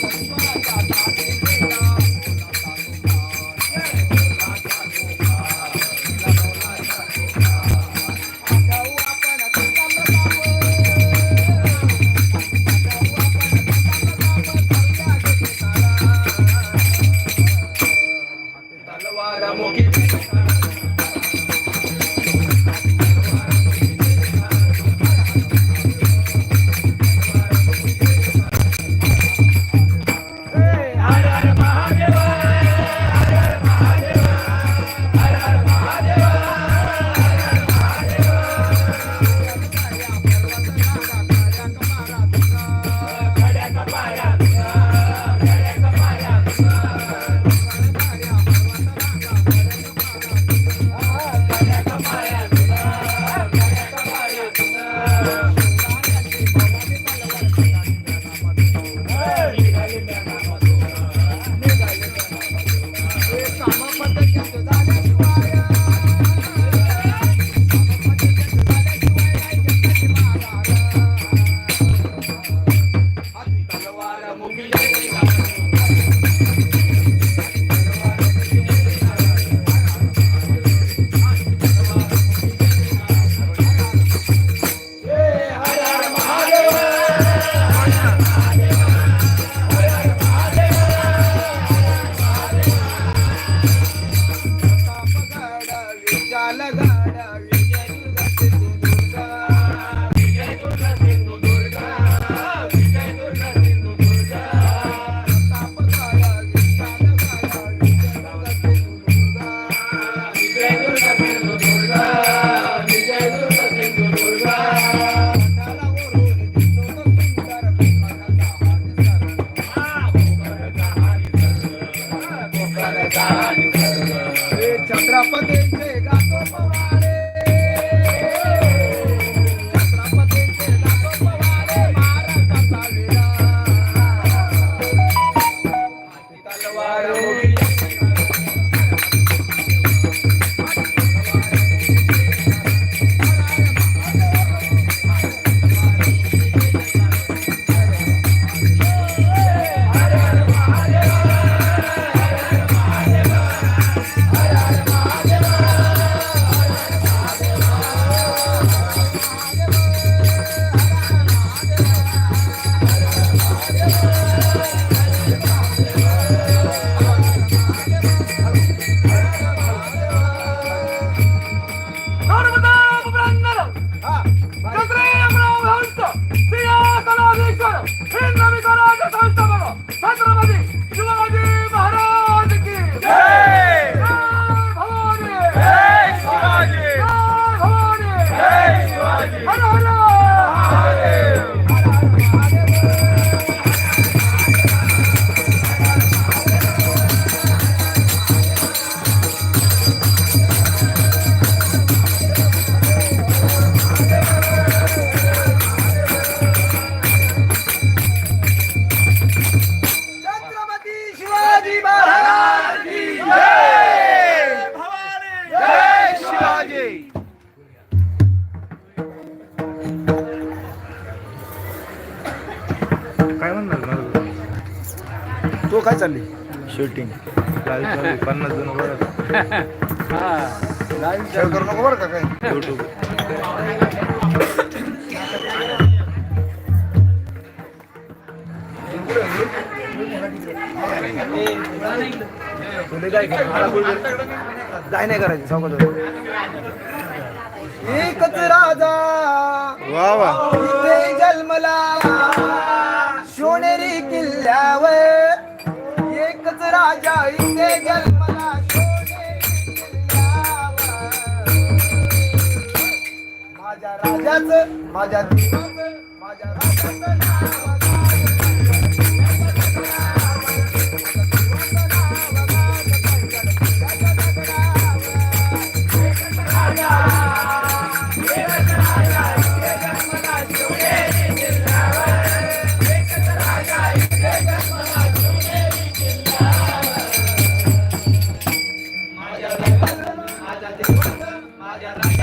Thank you. तुझा I love lagada. तो काय चालली? शूटिंग. पन्नास जण शेअर करू नको बरं का काय युट्यूब काय काय नाही करायचं सांगतो. एकच राजा. वा वा. जन्मला. सोनेरी किल्ल्यावर माझ्या राजाचं माझ्या देवाचं माझ्या राजाचं नाव జగతి మా జగతి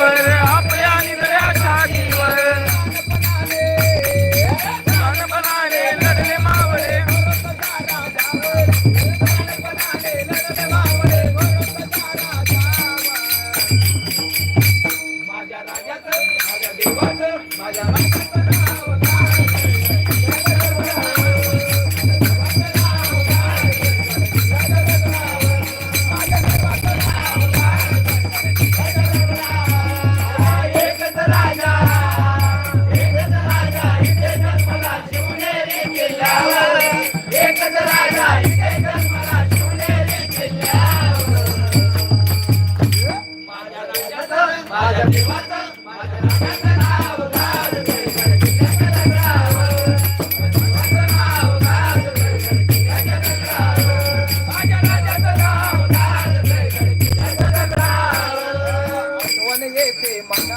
आपल्या निधड्या छातीवर प्राणपणाने लढले मावळे.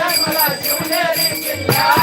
राजा इथे